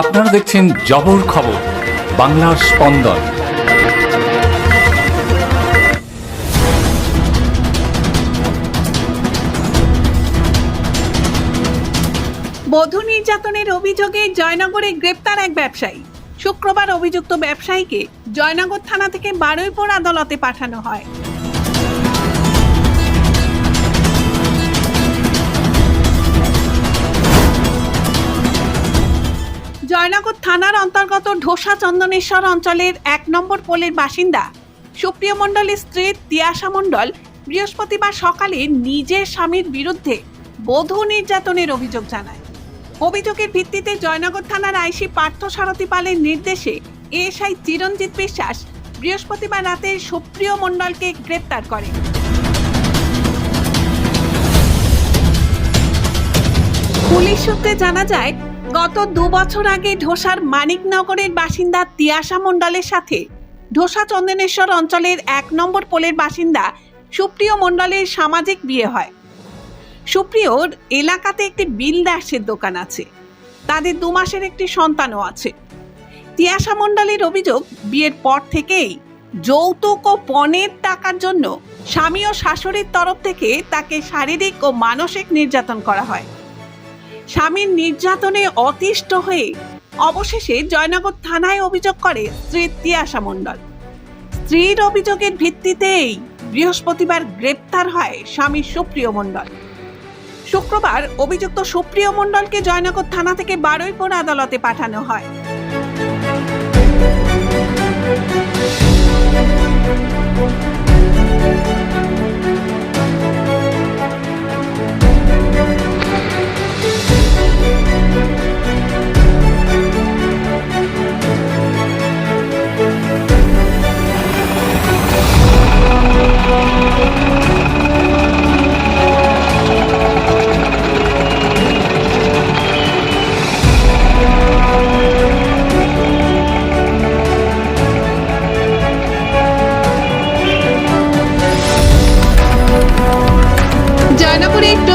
আপনারা দেখছেন জবর খবর, বাংলার স্পন্দন। বধূ নির্যাতনের অভিযোগে জয়নগরে গ্রেপ্তার এক ব্যবসায়ী। শুক্রবার অভিযুক্ত ব্যবসায়ীকে জয়নগর থানা থেকে বারুইপুর আদালতে পাঠানো হয়। থানার অন্তর্গত ঢোসা চন্দনেশ্বর অঞ্চলের এক নম্বর পোলের বাসিন্দা সুপ্রিয় মণ্ডলের স্ত্রী তিয়াশা মণ্ডল বৃহস্পতিবার সকালে নিজের স্বামীর বিরুদ্ধে বধূ নির্যাতনের অভিযোগ জানায়। অভিযোগের ভিত্তিতে জয়নগর থানার আইসি পার্থ সারথী পালের নির্দেশে এএসআই চিরঞ্জিত বিশ্বাস বৃহস্পতিবার রাতে সুপ্রিয় মণ্ডলকে গ্রেপ্তার করে। পুলিশ সূত্রে জানা যায় গত দু বছর আগে ঢোসার মানিকনগরের বাসিন্দা তিয়াশা মণ্ডলের সাথে ঢোসা চন্দনেশ্বর অঞ্চলের এক নম্বর পোলের বাসিন্দা সুপ্রিয় মণ্ডলের সামাজিক বিয়ে হয়। সুপ্রিয়র এলাকাতে একটি বিলদাসের দোকান আছে। তাদের দু মাসের একটি সন্তানও আছে। তিয়াশা মণ্ডলের অভিযোগ, বিয়ের পর থেকেই যৌতুক ও পণের টাকার জন্য স্বামী ও শাশুড়ির তরফ থেকে তাকে শারীরিক ও মানসিক নির্যাতন করা হয়। স্বামীর নির্যাতনে অতিষ্ঠ হয়ে অবশেষে জয়নগর থানায় অভিযোগ করে স্ত্রী তিয়াশা মণ্ডল। স্ত্রীর অভিযোগের ভিত্তিতেই বৃহস্পতিবার গ্রেপ্তার হয় স্বামী সুপ্রিয় মণ্ডল। শুক্রবার অভিযুক্ত সুপ্রিয় মণ্ডলকে জয়নগর থানা থেকে বারুইপুর আদালতে পাঠানো হয়। জয়নগরে এই